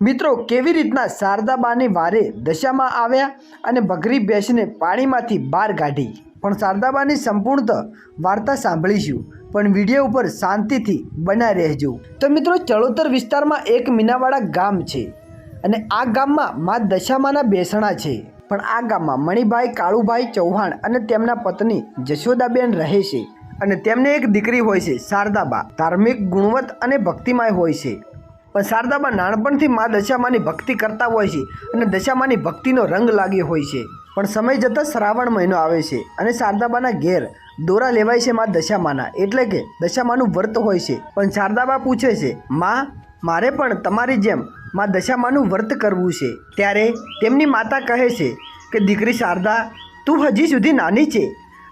મિત્રો, કેવી રીતના શારદાબાની વારે દશામાં આવ્યા અને બકરી ભેંસને પાણીમાંથી બહાર કાઢી? પણ શારદાબાની સંપૂર્ણ વાર્તા સાંભળીશું, પણ વીડિયો ઉપર શાંતિથી બના રહેજો. તો મિત્રો, ચળોતર વિસ્તારમાં એક મીનાવાડા ગામ છે અને આ ગામમાં મા દશામાના બેસણા છે. પણ આ ગામમાં મણિભાઈ, કાળુભાઈ ચૌહાણ અને તેમના પત્ની જશોદાબેન રહે છે અને તેમને એક દીકરી હોય છે શારદાબા. ધાર્મિક ગુણવત્ત અને ભક્તિમય હોય છે. પણ શારદાબા નાનપણથી મા દશામાની ભક્તિ કરતા હોય છે અને દશામાની ભક્તિનો રંગ લાગ્યો હોય છે. પણ સમય જતાં શ્રાવણ મહિનો આવે છે અને શારદાબાના ઘેર દોરા લેવાય છે મા દશામાના. એટલે કે દશામાનું વ્રત હોય છે. પણ શારદાબા પૂછે છે, માં, મારે પણ તમારી જેમ મા દશામાનું વ્રત કરવું છે. ત્યારે તેમની માતા કહે છે કે, દીકરી શારદા, તું હજી સુધી નાની છે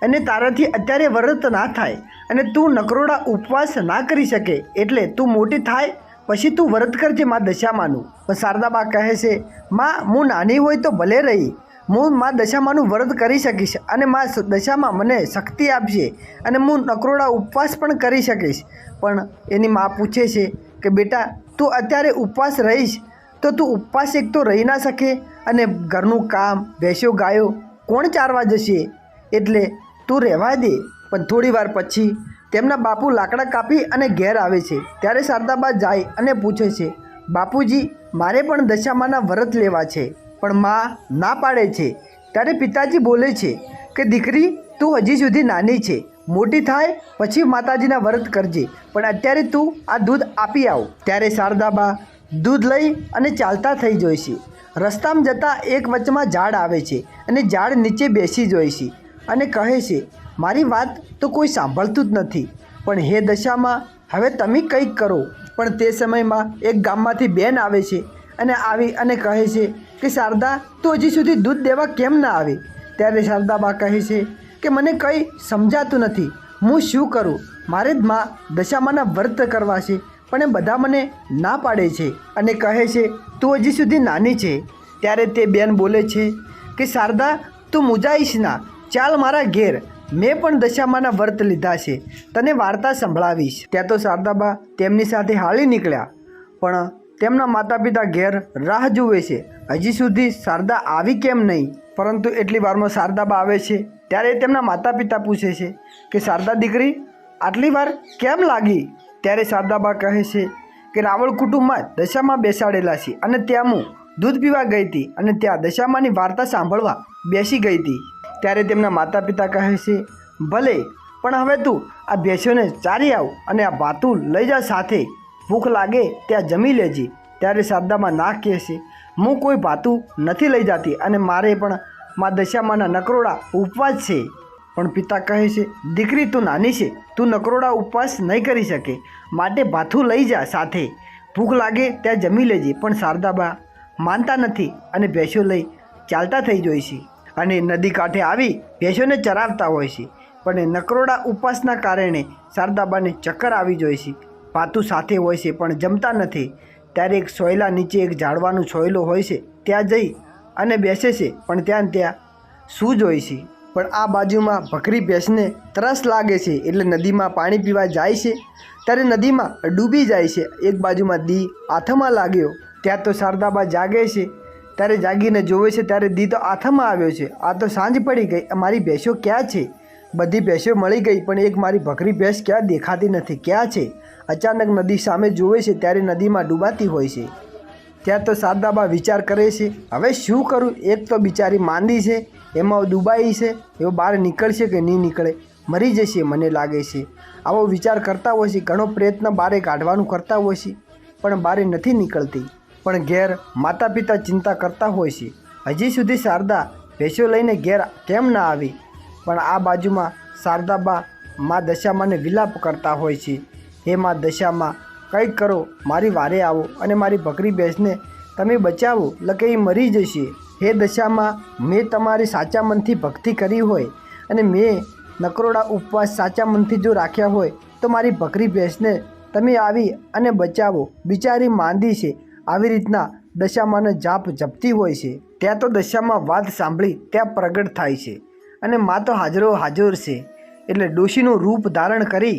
અને તારાથી અત્યારે વ્રત ના થાય અને તું નકરોડા ઉપવાસ ના કરી શકે. એટલે તું મોટી થાય પછી તું વ્રત કરજે માં દશામાનું. પણ શારદાબા કહે છે, માં, હું નાની હોય તો ભલે રહી. હું માં દશામાનું વ્રત કરી શકીશ અને માં દશામાં મને શક્તિ આપશે અને હું નકરોડા ઉપવાસ પણ કરી શકીશ. પણ એની માં પૂછે છે કે, બેટા, તું અત્યારે ઉપવાસ રહીશ? તો તું ઉપવાસ એક તો રહી ના શકે અને ઘરનું કામ, ભેંસો ગાયો, કોણ ચારવા જશે? એટલે તું રહેવા દે. પણ થોડી વાર પછી તેમના બાપુ લાકડા કાપી અને ઘેર આવે છે. ત્યારે શારદાબા જાય અને પૂછે છે, બાપુજી, મારે પણ દશામાના વ્રત લેવા છે, પણ માં ના પાડે છે. ત્યારે પિતાજી બોલે છે કે, દીકરી, તું હજી સુધી નાની છે, મોટી થાય પછી માતાજીના વ્રત કરજે, પણ અત્યારે તું આ દૂધ આપી આવ. ત્યારે શારદાબા દૂધ લઈ અને ચાલતા થઈ જોઈ છે. રસ્તામાં જતાં એક વચમાં ઝાડ આવે છે અને ઝાડ નીચે બેસી જોઈ છે અને કહે છે મારી વાત તો કોઈ સાંભળતું જ નથી. પણ હે દશામાં, હવે તમે કંઈક કરો. પણ તે સમયમાં એક ગામમાંથી બેન આવે છે અને આવી અને કહે છે કે, શારદા, તું હજી સુધી દૂધ દેવા કેમ ના આવી? ત્યારે શારદાબા કહે છે કે, મને કંઈ સમજાતું નથી. હું શું કરું? મારે જ માં દશામાના વ્રત કરવા છે, પણ એ બધા મને ના પાડે છે અને કહે છે, તું હજી સુધી નાની છે. ત્યારે તે બેન બોલે છે કે, શારદા, તું મુજાઈશ ના. ચાલ મારા ઘેર. મેં પણ દશામાના વ્રત લીધા છે. તને વાર્તા સંભળાવીશ. ત્યાં તો શારદાબા તેમની સાથે હાલી નીકળ્યા. પણ તેમના માતા પિતા ઘેર રાહ જુએ છે. હજી સુધી શારદા આવી કેમ નહીં? પરંતુ એટલી વારમાં શારદાબા આવે છે. ત્યારે તેમના માતા પિતા પૂછે છે કે, શારદા દીકરી, આટલી વાર કેમ લાગી? ત્યારે શારદાબા કહે છે કે, રાવળ કુટુંબમાં દશામાં બેસાડેલા છે અને ત્યાં હું દૂધ પીવા ગઈ હતી અને ત્યાં દશામાની વાર્તા સાંભળવા બેસી ગઈ હતી. ત્યારે તેમના માતા પિતા કહે છે, ભલે, પણ હવે તું આ ભેંસોને ચારી આવ અને આ ભાતું લઈ જા સાથે. ભૂખ લાગે ત્યાં જમી લેજે. ત્યારે શારદામાં ના કહે છે, હું કોઈ ભાતું નથી લઈ જતી અને મારે પણ મા દશામાના નકરોડા ઉપવાસ છે. પણ પિતા કહે છે, દીકરી, તું નાની છે. તું નકરોડા ઉપવાસ નહીં કરી શકે. માટે ભાથું લઈ જા સાથે. ભૂખ લાગે ત્યાં જમી લેજે. પણ શારદાબા માનતા નથી અને ભેંસો લઈ ચાલતા થઈ જોઈ છે. અને નદી કાંઠે આવી ભેંસોને ચરાવતા હોય છે. પણ નકરોડા ઉપવાસના કારણે શારદાબાને ચક્કર આવી જોઈ છે. ભાતું સાથે હોય છે પણ જમતા નથી. ત્યારે એક સોયલા નીચે એક ઝાડવાનું સોયલો હોય છે, ત્યાં જઈ અને બેસે છે, પણ ત્યાં ત્યાં શું જોઈ છે. પણ આ બાજુમાં ભકરી ભેંસને તરસ લાગે છે એટલે નદીમાં પાણી પીવા જાય છે. ત્યારે નદીમાં ડૂબી જાય છે. એક બાજુમાં દી હાથમાં લાગ્યો. ત્યાં તો શારદાબા જાગે છે. ત્યારે જાગીને જોવે છે, ત્યારે દી તો આથામાં આવ્યો છે. આ તો સાંજ પડી ગઈ. મારી ભેંસો ક્યાં છે? બધી ભેંસો મળી ગઈ, પણ એક મારી ભકરી ભેંસ ક્યાં દેખાતી નથી? ક્યાં છે? અચાનક નદી સામે જોવે છે, ત્યારે નદીમાં ડૂબાતી હોય છે. ત્યાં તો શારદાબા વિચાર કરે છે, હવે શું કરું? એક તો બિચારી માંદી છે, એમાં ડૂબાઈ છે, એવો બહાર નીકળશે કે નહીં નીકળે? મરી જશે મને લાગે છે. આવો વિચાર કરતા હોય છે, ઘણો પ્રયત્ન બારે કાઢવાનું કરતા હોય છે, પણ બારે નથી નીકળતી. પણ ઘેર માતા પિતા ચિંતા કરતા હોય છે. હજી સુધી શારદા ભેંસો લઈને ઘેર કેમ ના આવી? પણ આ બાજુમાં શારદાબા મા દશામાને વિલાપ કરતા હોય છે. હે મા દશામાં, કંઈક કરો, મારી વારે આવો અને મારી બકરી ભેંસને તમે બચાવો લકે એ મરી જશે. હે દશામાં, મેં તમારી સાચા મનથી ભક્તિ કરી હોય અને મેં નકરોડા ઉપવાસ સાચા મનથી જો રાખ્યા હોય તો મારી બકરી ભેંસને તમે આવી અને બચાવો. બિચારી માંદી છે. આવી રીતના દશામાંને જાપ જપતી હોય છે. ત્યાં તો દશામાં વાત સાંભળી ત્યાં પ્રગટ થાય છે અને મા તો હાજરો હાજર છે. એટલે ડોશીનું રૂપ ધારણ કરી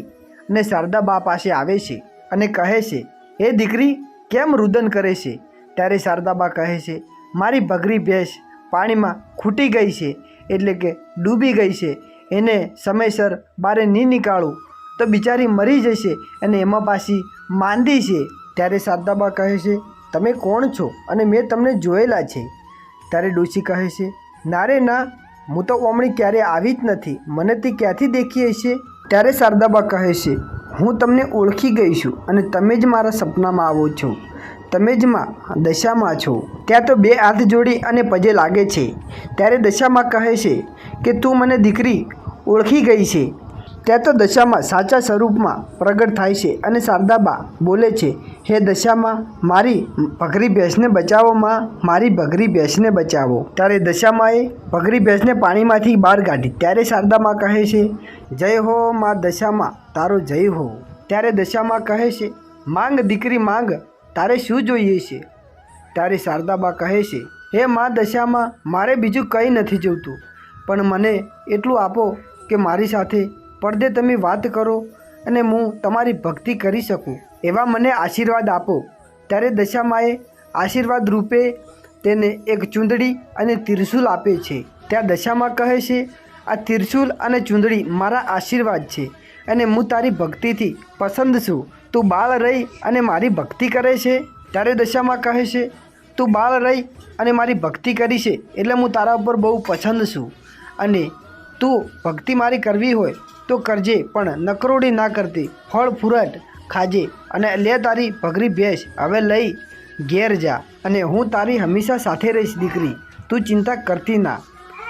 અને શારદાબા પાસે આવે છે અને કહે છે, હે દીકરી, કેમ રુદન કરે છે? ત્યારે શારદાબા કહે છે, મારી ભગરી ભેંસ પાણીમાં ખૂટી ગઈ છે એટલે કે ડૂબી ગઈ છે. એને સમયસર બારે નહીં નીકાળું. તો બિચારી મરી જશે અને એમાં પાછી માંદી છે. ત્યારે શારદાબા કહે છે તમે કોણ છો અને મેં તમને જોયેલા છે? ત્યારે ડોશી કહે છે, ના રે, ના. હું તો ઓમણી ક્યારે આવી જ નથી. મને તે ક્યાંથી દેખી હશે ત્યારે શારદાબા કહે છે, હું તમને ઓળખી ગઈ છું અને તમે જ મારા સપનામાં આવો છો. તમે જ માં દશામાં છો. ત્યાં તો બે હાથ જોડી અને પજે લાગે છે. ત્યારે દશામાં કહે છે કે, તું મને દીકરી ઓળખી ગઈ છે. ત્યાં તો દશામાં સાચા સ્વરૂપમાં પ્રગટ થાય છે અને શારદાબા બોલે છે, હે દશામાં, મારી ભગરી ભેંસને બચાવોમાં મારી ભગરી ભેંસને બચાવો. ત્યારે દશામાએ ભગરી ભેંસને પાણીમાંથી બહાર કાઢી. ત્યારે શારદામાં કહે છે, જય હો, માં દશામાં, તારો જય હો. ત્યારે દશામાં કહે છે, માંગ દીકરી, માંગ, તારે શું જોઈએ છે? ત્યારે શારદાબા કહે છે, હે માં દશામાં, મારે બીજું કંઈ નથી જોઈતું, પણ મને એટલું આપો કે મારી સાથે પડદે તમે વાત કરો અને હું તમારી ભક્તિ કરી શકું, એવા મને આશીર્વાદ આપો. ત્યારે દશામાએ આશીર્વાદ રૂપે તેને એક ચૂંદડી અને તિરશુલ આપે છે. ત્યાં દશામાં કહે છે, આ તિરશુલ અને ચૂંદડી મારા આશીર્વાદ છે અને હું તારી ભક્તિથી પસંદ છું. તું બાળ રહી અને મારી ભક્તિ કરે છે? ત્યારે દશામાં કહે છે, તું બાળ રહી અને મારી ભક્તિ કરી છે, એટલે હું તારા ઉપર બહુ પસંદ છું અને તું ભક્તિ મારી કરવી હોય તો કરજે, પણ નકરોડી ના કરતી. ફળ, ફૂરટ ખાજે અને લે તારી ભગરી ભેંસ. હવે લઈ, ઘેર જા અને હું તારી હંમેશા સાથે રહીશ, દીકરી. તું ચિંતા કરતી ના.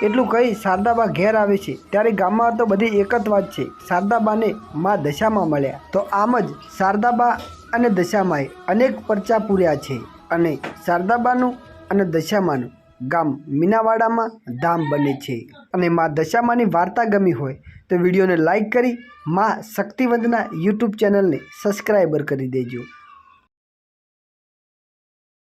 એટલું કહી શારદાબા ઘેર આવે છે. ત્યારે ગામમાં તો બધી એક જ વાત છે. શારદાબાને મા દશામાં મળ્યા. તો આમ જ શારદાબા અને દશામાએ અનેક પરચા પૂર્યા છે અને શારદાબાનું અને દશામાનું. ગામ મીનાવાડામાં ધામ બને છે અને મા દશામાની વાર્તા ગમી હોય તો વિડીયોને લાઈક કરી મા શક્તિવંતના યુટ્યુબ ચેનલને સબસ્ક્રાઈબર કરી દેજો.